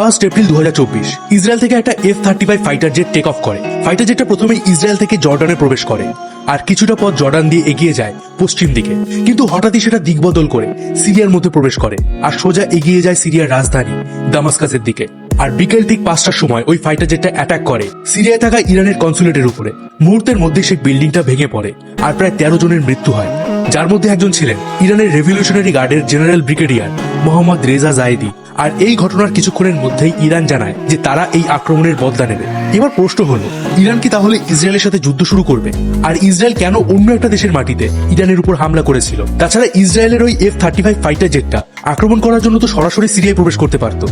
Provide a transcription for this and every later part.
First April দু Israel থেকে একটা F thirty five fighter jet take off করে। ফাইটার জেটটা প্রথমে ইসরায়েল থেকে জর্ডানে প্রবেশ করে। আর কিছুটা পথ জর্ডান দিয়ে এগিয়ে যায় পশ্চিম দিকে। কিন্তু হঠাৎই সেটা দিকবদল করে সিরিয়ার মধ্যে প্রবেশ করে। আর সোজা এগিয়ে যায় সিরিয়ার রাজধানী দামাস্কাসের দিকে। আর বিকেল ঠিক পাঁচটার সময় ওই ফাইটার জেটটা অ্যাটাক করে সিরিয়ায় থাকা ইরানের কনসুলেটের উপরে। মুহূর্তের মধ্যে সেই বিল্ডিংটা ভেঙে পড়ে। আর প্রায় তেরো জনের মৃত্যু হয়। যার মধ্যে একজন ছিলেন ইরানের রেভলিউশনারি গার্ডের general brigadier Mohammad Reza Zahedi. আর এই ঘটনার কিছুক্ষণের মধ্যেই ইরান জানায় যে তারা এই আক্রমণের বদলা নেবে। এবার প্রশ্ন হলো, ইরান কি তাহলে ইসরায়েলের সাথে যুদ্ধ শুরু করবে? আর ইসরায়েল কেন অন্য একটা দেশের মাটিতে ইরানের উপর হামলা করেছিল? তাছাড়া ইসরায়েলের ওই এফ থার্টি ফাইভ ফাইটার জেটটা আক্রমণ করার জন্য তো সরাসরি সিরিয়ায় প্রবেশ করতে পারতো।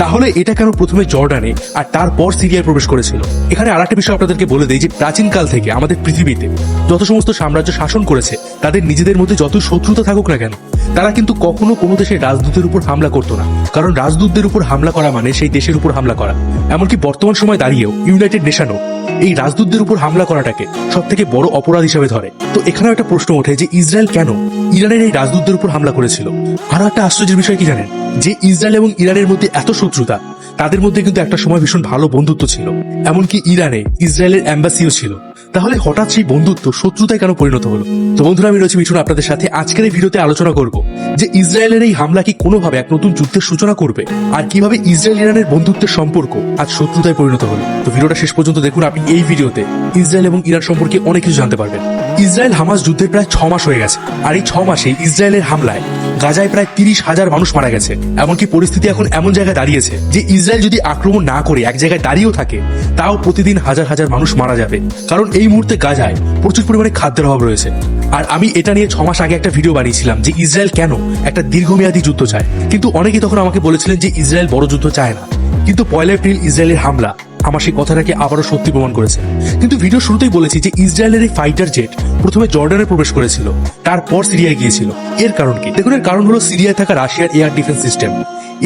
তাহলে এটা কেন প্রথমে জর্ডানে আর তারপর সিরিয়ায় প্রবেশ করেছিল? এখানে আর একটা বিষয় আপনাদেরকে বলে দেই যে প্রাচীনকাল থেকে আমাদের পৃথিবীতে যত সমস্ত সাম্রাজ্য শাসন করেছে, তাদের নিজেদের মধ্যে যত শত্রুতা থাকুক না কেন, তারা কিন্তু কখনো কোনো দেশের রাজদূতের উপর হামলা করতো না। কারণ রাজদূতদের উপর হামলা করা মানে সেই দেশের উপর হামলা করা। এমনকি বর্তমান সময় দাঁড়িয়েও ইউনাইটেড নেশনও এই রাজদূতদের উপর হামলা করাটাকে সব থেকে বড় অপরাধ হিসেবে ধরে। তো এখানেও একটা প্রশ্ন ওঠে যে ইসরায়েল কেন ইরানের এই রাজদূতদের উপর হামলা করেছিল? আরও একটা আশ্চর্যের বিষয় কি জানেন? যে ইসরায়েল এবং ইরানের মধ্যে এত শত্রুতা, তাদের মধ্যে কিন্তু একটা সময় ভীষণ ভালো বন্ধুত্ব ছিল। এমনকি ইরানে ইসরায়েলের অ্যাম্বাসিও ছিল। তাহলে হঠাৎ সেই বন্ধুত্ব শত্রুতায় কেন পরিণত হলো? তো বন্ধুরা, আমি রয়েছি মিঠুন আপনাদের সাথে। আজকের এই ভিডিওতে আলোচনা করব যে ইসরায়েলের এই হামলা কি কোনোভাবে এক নতুন যুদ্ধের সূচনা করবে? আর কীভাবে ইসরায়েল ইরানের বন্ধুত্বের সম্পর্ক আজ শত্রুতায় পরিণত হলো? তো ভিডিওটা শেষ পর্যন্ত দেখুন, আপনি এই ভিডিওতে ইসরায়েল এবং ইরান সম্পর্কে অনেক কিছু জানতে পারবেন। ইসরায়েল হামাস যুদ্ধের প্রায় ছ মাস হয়ে গেছে। আর এই ছ মাসে ইসরায়েলের হামলায় গাজায় প্রায় তিরিশ হাজার মানুষ মারা গেছে। এমনকি পরিস্থিতি এখন এমন জায়গায় দাঁড়িয়েছে যে ইসরায়েল যদি আক্রমণ না করে এক জায়গায় দাঁড়িয়েও থাকে, তাও প্রতিদিন হাজার হাজার মানুষ মারা যাবে। কারণ এই মুহূর্তে গাজায় প্রচুর পরিমাণে খাদ্যের অভাব রয়েছে। আর আমি এটা নিয়ে ছ মাস আগে একটা ভিডিও বানিয়েছিলাম যে ইসরায়েল কেন একটা দীর্ঘমেয়াদী যুদ্ধ চায়। কিন্তু অনেকেই তখন আমাকে বলেছিলেন যে ইসরায়েল বড় যুদ্ধ চায় না। কিন্তু পয়লা এপ্রিল ইসরায়েলের হামলা আমার সেই কথাটাকে আবারও সত্যি প্রমাণ করেছে। কিন্তু ভিডিও শুরুতেই বলেছি যে ইসরায়েলের এই ফাইটার জেট প্রথমে জর্ডানে প্রবেশ করেছিল, তারপর সিরিয়ায় গিয়েছিল। এর কারণ কি? দেখুন, এর কারণ হলো সিরিয়ায় থাকা রাশিয়ার air defence system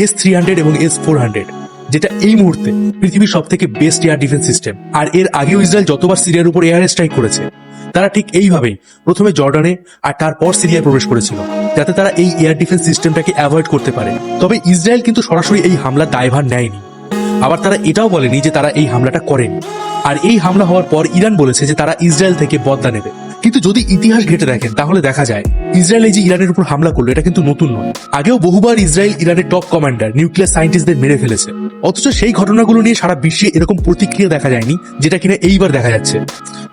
S three hundred এবং এস ফোর হান্ড্রেড যেটা এই মুহূর্তে পৃথিবীর সব থেকে বেস্ট এয়ার ডিফেন্স সিস্টেম আর এর আগেও ইসরায়েল যতবার সিরিয়ার উপর এয়ার স্ট্রাইক করেছে, তারা ঠিক এইভাবেই প্রথমে জর্ডানে আর তারপর সিরিয়ায় প্রবেশ করেছিল, যাতে তারা এই এয়ার ডিফেন্স সিস্টেমটাকে অ্যাভয়েড করতে পারে। তবে ইসরায়েল কিন্তু সরাসরি এই হামলার দায়ভার নেয়নি। আবার তারা এটাও বলেনি যে তারা এই হামলাটা করেন। আর এই হামলা হওয়ার পর ইরান বলেছে যে তারা ইসরায়েল থেকে বদলা নেবে। কিন্তু যদি ইতিহাস ঘেটে দেখেন, তাহলে দেখা যায়, ইসরায়েল এই যে ইরানের উপর হামলা করল, এটা কিন্তু নতুন নয়। আগেও বহুবার ইসরায়েল ইরানের টপ কমান্ডার, নিউক্লিয়ার সায়েন্টিস্টদের মেরে ফেলেছে। অথচ সেই ঘটনাগুলো নিয়ে সারা বিশ্বে এরকম প্রতিক্রিয়া দেখা যায়নি, যেটা কিনা এইবার দেখা যাচ্ছে।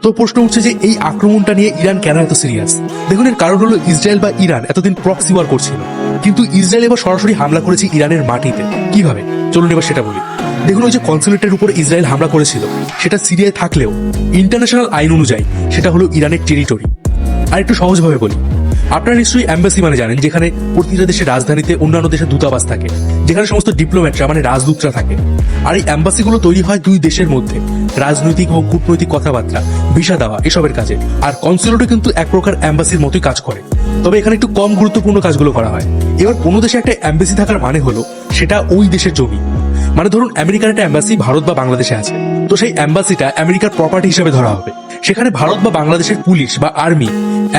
তো প্রশ্ন উঠছে যে এই আক্রমণটা নিয়ে ইরান কেন এত সিরিয়াস? দেখুন এর কারণ হলো ইসরায়েল বা ইরান এতদিন প্রক্সি ওয়ার করছিল। কিন্তু ইসরায়েল এবার সরাসরি হামলা করেছে ইরানের মাটিতে। কীভাবে? চলুন এবার সেটা বলি। দেখুন ওই যে কনসুলেটের উপর ইসরায়েল হামলা করেছিল। সেটা সিরিয়ায় থাকলেও ইন্টারন্যাশনাল আইন অনুযায়ী, সেটা হলো ইরানের টেরিটরি আর একটু সহজভাবে বলি। আপনারা নিশ্চয়ই অ্যাম্বাসি মানে জানেন, যেখানে প্রতিটা দেশের রাজধানীতে অন্যান্য দেশের দূতাবাস থাকে, যেখানে সমস্ত ডিপ্লোম্যাটরা মানে রাজদূতরা থাকে। আর এই অ্যাম্বাসিগুলো তৈরি হয় দুই দেশের মধ্যে। রাজনৈতিক ও কূটনৈতিক কথাবার্তা, ভিসা দেওয়া, এসবের কাজে। আর কনসুলেটও কিন্তু এক প্রকার অ্যাম্বাসির মতোই কাজ করে। তবে এখানে একটু কম গুরুত্বপূর্ণ কাজগুলো করা হয়। এবার কোনো দেশে একটা অ্যাম্বাসি থাকার মানে হলো, সেটা ওই দেশের জমি। মানে ধরুন আমেরিকার একটা অ্যাম্বাসি ভারত বা বাংলাদেশে আছে। তো সেই অ্যাম্বাসিটা আমেরিকার প্রপার্টি হিসেবে ধরা হবে। সেখানে ভারত বা বাংলাদেশের পুলিশ বা আর্মি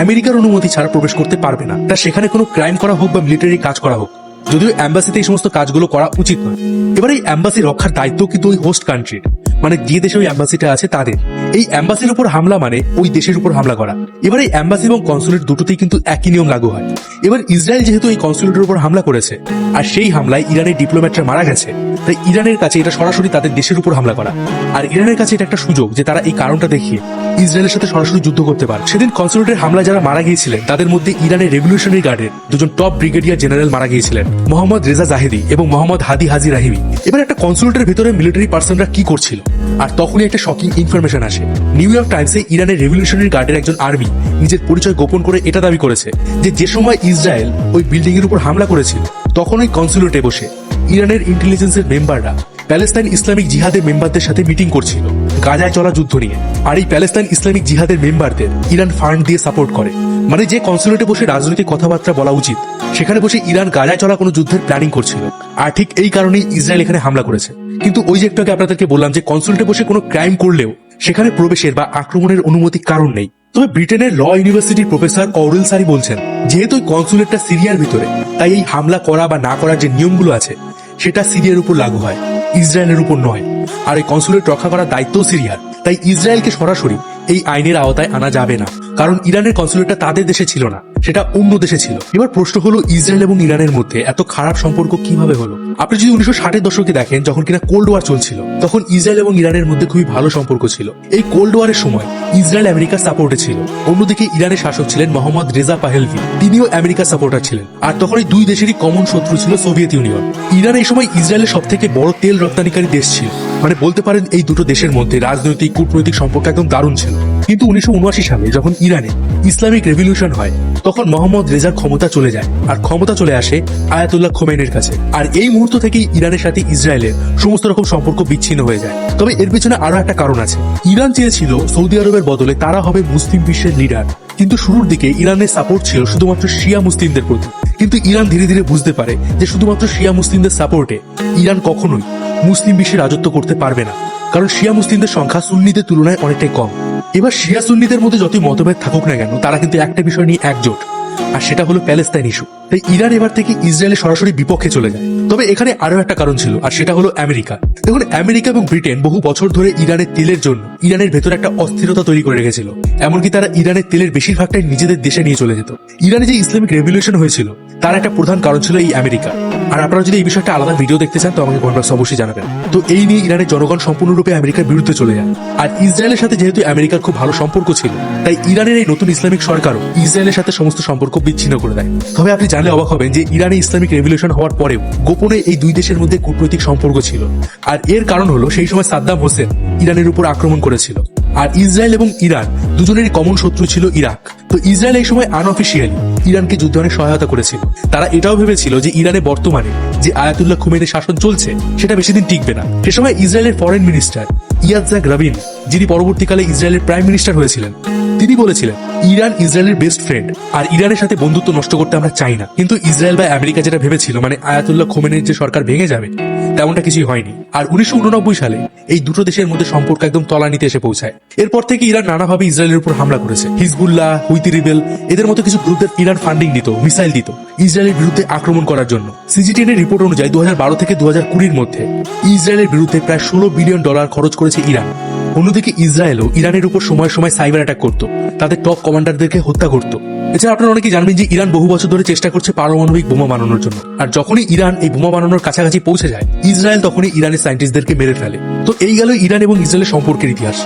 আমেরিকার অনুমতি ছাড়া প্রবেশ করতে পারবে না। তা সেখানে কোনো ক্রাইম করা হোক বা মিলিটারি কাজ করা হোক, যদিও অ্যাম্বাসিতে এই সমস্ত কাজগুলো করা উচিত নয়। এবার এই অ্যাম্বাসি রক্ষার দায়িত্ব কিন্তু ওই হোস্ট কান্ট্রির মানে যে দেশে ওই অ্যাম্বাসিটা আছে তাদের। এই অ্যাম্বাসির উপর হামলা মানে ওই দেশের উপর হামলা করা। এবার এই অ্যাম্বাসি এবং কনসুলেট দুটোতেই কিন্তু একই নিয়ম লাগু হয়। এবার ইসরায়েল যেহেতু এই কনসুলেটের উপর হামলা করেছে, আর সেই হামলায় ইরানের ডিপ্লোম্যাটরা মারা গেছে, তাই ইরানের কাছে এটা সরাসরি তাদের দেশের উপর হামলা করা। আর ইরানের কাছে এটা একটা সুযোগ যে তারা এই কারণটা দেখিয়ে ইসরায়েলের সাথে সরাসরি যুদ্ধ করতে পারে সেদিন কনসুলেটের হামলা যারা মারা গিয়েছিলেন, তাদের মধ্যে ইরানের রেভলিউশনারি গার্ডের দুজন টপ ব্রিগেডিয়ার জেনারেল মারা গিয়েছিলেন, মোহাম্মদ রেজা জাহেদি এবং মোহাম্মদ হাদি হাজি রাহিমি এবার একটা কনসুলেটের ভেতরে মিলিটারি পার্সনরা কি করছিল? আর তখনই একটা শকিং ইনফরমেশন আসে। নিউ ইয়র্ক টাইমসে ইরানের রেভলিউশনারি গার্ডের একজন আর্মি নিজের পরিচয় গোপন করে এটা দাবি করেছে যে যে সময় ইসরায়েল ওই বিল্ডিং এর উপর হামলা করেছিল, তখন ওই কনসুলেটে বসে ইরানের ইন্টেলিজেন্সের মেম্বাররা প্যালেস্তাইন ইসলামিক জিহাদের মেম্বারদের সাথে মিটিং করছিল, গাজায় চলা যুদ্ধ নিয়ে। আর এই প্যালেস্তাইন ইসলামিক জিহাদের মেম্বারদের ইরান ফান্ড দিয়ে সাপোর্ট করে। মানে যে কনসুলেটে বসে রাজনৈতিক কথাবার্তা বলা উচিত সেখানে বসে ইরান গাজায় চলা কোনো যুদ্ধের প্ল্যানিং করছিল। আর ঠিক এই কারণেই ইসরায়েল এখানে হামলা করেছে। কিন্তু ওই যে একটু আপনাদেরকে বললাম যে কনসুলেটে বসে কোনো ক্রাইম করলেও সেখানে প্রবেশের বা আক্রমণের অনুমতি কারণ নেই। তবে ব্রিটেনের ল ইউনিভার্সিটির প্রফেসর কৌরুল সারি বলছেন, যেহেতু কনসুলেটটা সিরিয়ার ভিতরে, তাই এই হামলা করা বা না করার যে নিয়মগুলো আছে, সেটা সিরিয়ার উপর লাগু হয়, ইসরায়েলের উপর নয়। আর এই কনসুলেট রক্ষা করার দায়িত্ব সিরিয়ার। তাই ইসরায়েলকে সরাসরি এই আইনের আওতায় আনা যাবে না। কারণ ইরানের কনসুলেটটা তাদের দেশে ছিল না, সেটা অন্য দেশে ছিল। এবার প্রশ্ন হলো, ইসরায়েল এবং ইরানের মধ্যে এত খারাপ সম্পর্ক কীভাবে হলো? আপনি যদি উনিশশো ষাটের দশকে দেখেন, যখন কিনা কোল্ড ওয়ার চলছিল, তখন ইসরায়েল এবং ইরানের মধ্যে খুবই ভালো সম্পর্ক ছিল। এই কোল্ড ওয়ারের সময়, ইসরায়েল আমেরিকার সাপোর্টে ছিল। অন্যদিকে ইরানের শাসক ছিলেন মোহাম্মদ রেজা পাহেলভি। তিনিও আমেরিকার সাপোর্টার ছিলেন। আর তখন এই দুই দেশেরই কমন শত্রু ছিল সোভিয়েত ইউনিয়ন ইরান এই সময় ইসরায়েলের সব থেকে বড় তেল রপ্তানিকারী দেশ ছিল। মানে বলতে পারেন, এই দুটো দেশের মধ্যে রাজনৈতিক, কূটনৈতিক সম্পর্ক একদম দারুণ ছিল। কিন্তু উনিশশো উনআশি সালে যখন ইরানে ইসলামিক রেভলিউশন হয়, তখন মোহাম্মদ রেজার ক্ষমতা চলে যায় আর ক্ষমতা চলে আসে আয়াতুল্লাহ খোমেনের কাছে। আর এই মুহূর্ত থেকেই ইরানের সাথে ইসরায়েলের সমস্ত রকম সম্পর্ক বিচ্ছিন্ন হয়ে যায়। তবে এর পেছনে আরও একটা কারণ আছে। ইরান চেয়েছিল সৌদি আরবের বদলে তারা হবে মুসলিম বিশ্বের লিডার কিন্তু শুরুর দিকে ইরানের সাপোর্ট ছিল শুধুমাত্র শিয়া মুসলিমদের প্রতি। কিন্তু ইরান ধীরে ধীরে বুঝতে পারে যে শুধুমাত্র শিয়া মুসলিমদের সাপোর্টে ইরান কখনোই মুসলিম বিশ্বে রাজত্ব করতে পারবে না। কারণ শিয়া মুসলিমদের সংখ্যা সুন্নিদের তুলনায় অনেকটাই কম। এবার শিয়া সুন্নিদের মধ্যে যতই মতভেদ থাকুক না কেন, তারা কিন্তু একটা বিষয় নিয়ে একজোট। আর সেটা হলো প্যালেস্তাইন ইস্যু। তাই ইরান এবার থেকে ইসরায়েলের সরাসরি বিপক্ষে চলে যায়। তবে এখানে আরও একটা কারণ ছিল, আর সেটা হলো আমেরিকা। দেখুন, আমেরিকা এবং ব্রিটেন বহু বছর ধরে ইরানের তেলের জন্য, ইরানের ভেতরে একটা অস্থিরতা তৈরি করে রেখেছিল। এমনকি তারা ইরানের তেলের বেশিরভাগটাই নিজেদের দেশে নিয়ে চলে যেত। ইরানে যে ইসলামিক রেভলিউশন হয়েছিল, তার একটা প্রধান কারণ ছিল এই আমেরিকা। আর আপনারা যদি এই বিষয়টা আলাদা ভিডিও দেখতে চান, তো আমাকে কমেন্ট অবশ্যই জানাবেন। তো এই নিয়ে ইরানের জনগণ সম্পূর্ণরূপে আমেরিকার বিরুদ্ধে চলে যায়। আর ইসরায়েলের সাথে যেহেতু আমেরিকার খুব ভালো সম্পর্ক ছিল, তাই ইরানের এই নতুন ইসলামিক সরকারও ইসরায়েলের সাথে সমস্ত সম্পর্ক বিচ্ছিন্ন করে দেয়। তবে আপনি জানলে অবাক হবেন যে ইরানে ইসলামিক রেভলিউশন হওয়ার পরেও গোপনে এই দুই দেশের মধ্যে কূটনৈতিক সম্পর্ক ছিল। আর এর কারণ হলো সেই সময় সাদ্দাম হোসেন ইরানের উপর আক্রমণ করেছিল। আর ইসরায়েল এবং ইরান দুজনেরই কমন শত্রু ছিল ইরাক। তো ইসরায়েল এই সময় আনঅফিসিয়ালি ইরানকে যুদ্ধে অনেক সহায়তা করেছিল। তারা এটাও ভেবেছিল যে ইরানে বর্তমানে যে আয়াতুল্লাহ খুমেনের শাসন চলছে, সেটা বেশি দিন টিকবে না। সে সময় ইসরায়েলের ফরেন মিনিস্টার ইয়াজাক রাবিন, যিনি পরবর্তীকালে ইসরায়েলের প্রাইম মিনিস্টার হয়েছিলেন তিনি বলেছিলেন, ইরান ইসরায়েলের বেস্ট ফ্রেন্ড আর ইরানের সাথে বন্ধুত্ব নষ্ট করতে আমরা চাই না। কিন্তু ইসরায়েল বা আমেরিকা যেটা ভেবেছিল মানে আয়াতুল্লাহ খোমেনের যে সরকার ভেঙে যাবে তেমনটা কিছুই হয়নি। আর উনিশশো সালে এই দুটো দেশের মধ্যে সম্পর্ক একদম তলানিতে এসে পৌঁছায়। এরপর থেকে ইরান নানাভাবে ইসরায়েলের উপর হামলা করেছে। হিজবুল্লাহ, হুইতি রিবেল, এদের মতো কিছু গ্রুপদের ইরান ফান্ডিং দিত, মিসাইল দিত, ইসরায়েলের বিরুদ্ধে আক্রমণ করার জন্য। সিজিটিএন এর রিপোর্ট অনুযায়ী দুই হাজার বারো থেকে দু হাজার মধ্যে ইসরায়েলের বিরুদ্ধে প্রায় ষোলো বিলিয়ন ডলার খরচ করেছে ইরান। অন্যদিকে ইসরায়েলও ইরানের উপর সময় সময় সাইবার অ্যাটাক করত। তাদের টপ কমান্ডারদেরকে হত্যা করত। এছাড়া আপনারা অনেকেই জানবেন যে ইরান বহু বছর ধরে চেষ্টা করছে পারমাণবিক বোমা বানানোর জন্য। আর যখনই ইরান এই বোমা বানানোর কাছাকাছি পৌঁছে যায়, ইসরায়েল তখনই ইরানের সায়েন্টিস্টদেরকে মেরে ফেলে। তো এই গেল ইরান এবং ইসরায়েলের সম্পর্কের ইতিহাস।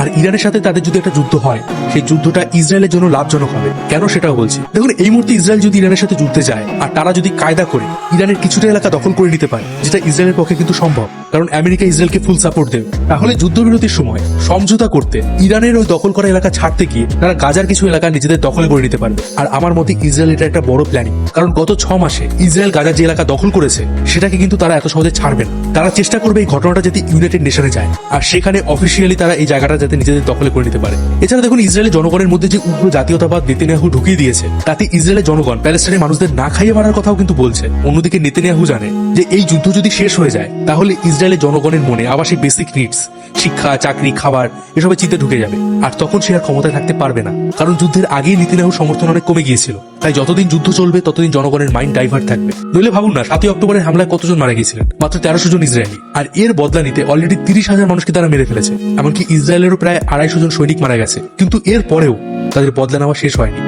আর ইরানের সাথে তাদের যদি একটা যুদ্ধ হয়, সেই যুদ্ধটা ইসরায়েলের জন্য লাভজনক হবে। কেন সেটাও বলছি। দেখুন, এই মুহূর্তে ইসরায়েল যদি ইরানের সাথে যুদ্ধে যায়, আর তারা যদি কায়দা করে, ইরানের কিছুটা এলাকা দখল করে নিতে পারে, যেটা ইসরায়েলের পক্ষে কিন্তু সম্ভব। কারণ আমেরিকা ইসরায়েলকে ফুল সাপোর্ট দেবে। তাহলে যুদ্ধবিরতির সময়, সমঝোতা করতে, ইরানের ওই দখল করা এলাকা ছাড়তে গিয়ে, তারা গাজার কিছু এলাকা নিজেদের দখল করে নিতে পারবে। আর আমার মতে ইসরায়েল এটা একটা বড় প্ল্যানিং কারণ গত ছ মাসে ইসরায়েল গাজা যে এলাকা দখল করেছে, সেটাকে কিন্তু তারা এত সহজে ছাড়বে না। তারা চেষ্টা করবে এই ঘটনাটা যাতে ইউনাইটেড নেশনে যায়। আর সেখানে অফিসিয়ালি তারা এই জায়গাটা যাতে নিজেদের দখলে করে নিতে পারে। এছাড়া দেখুন, ইসরায়েলের জনগণের মধ্যে যে উগ্র জাতীয়তাবাদ নেতানিয়াহু ঢুকিয়ে দিয়েছে, তাতে ইসরায়েলের জনগণ প্যালেস্টাইনের মানুষদের না খাইয়ে মারার কথাও কিন্তু বলছে। অন্যদিকে নেতানিয়াহু জানে যে এই যুদ্ধ যদি শেষ হয়ে যায়, তাহলে ইসরায়েলের জনগণের মনে আবার সেই বেসিক নিডস শিক্ষা, চাকরি, খাবার, এসবের চিন্তা ঢুকে যাবে। আর তখন সে আর ক্ষমতায় থাকতে পারবে না। কারণ যুদ্ধের আগেই নেতানিয়াহুর সমর্থন অনেক কমে গিয়েছিল। তাই যতদিন যুদ্ধ চলবে, ততদিন জনগণের মাইন্ড ডাইভার্ট থাকবে। নইলে ভাবুন না, সাতই অক্টোবরের হামলায় কতজন মারা গিয়েছিলেন? মাত্র তেরোশো জন ইসরায়েলি। আর এর বদলা নিতে অলরেডি তিরিশ হাজার মানুষকে তারা মেরে ফেলেছে। এমনকি ইসরায়েলেরও প্রায় আড়াইশো জন সৈনিক মারা গেছে। কিন্তু এর পরেও তাদের বদলা নেওয়া শেষ হয়নি।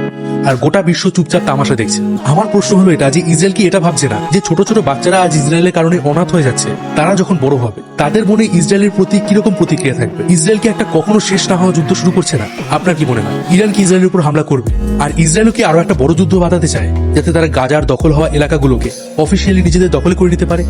আর গোটা বিশ্ব চুপচাপ তামাশা দেখছে। আমার প্রশ্ন হলো এটা, যে ইসরায়েল কি এটা ভাবছে না, যে ছোট ছোট বাচ্চারা আজ ইসরায়েলের কারণে অনাথ হয়ে যাচ্ছে? তারা যখন বড় হবে, তাদের মনে ইসরায়েলের প্রতি কীরকম প্রতিক্রিয়া থাকবে? ইসরায়েল কি একটা কখনো শেষ না হওয়া যুদ্ধ শুরু করছে না? আপনার কি মনে হয়? ইরান কি ইসরায়েলের উপর হামলা করবে? আর ইসরায়েলও কি আরও একটা বড় যুদ্ধ বাঁধাতে চায়, যাতে তারা গাজার দখল হওয়া এলাকাগুলোকে অফিসিয়ালি নিজেদের দখল করে নিতে পারে?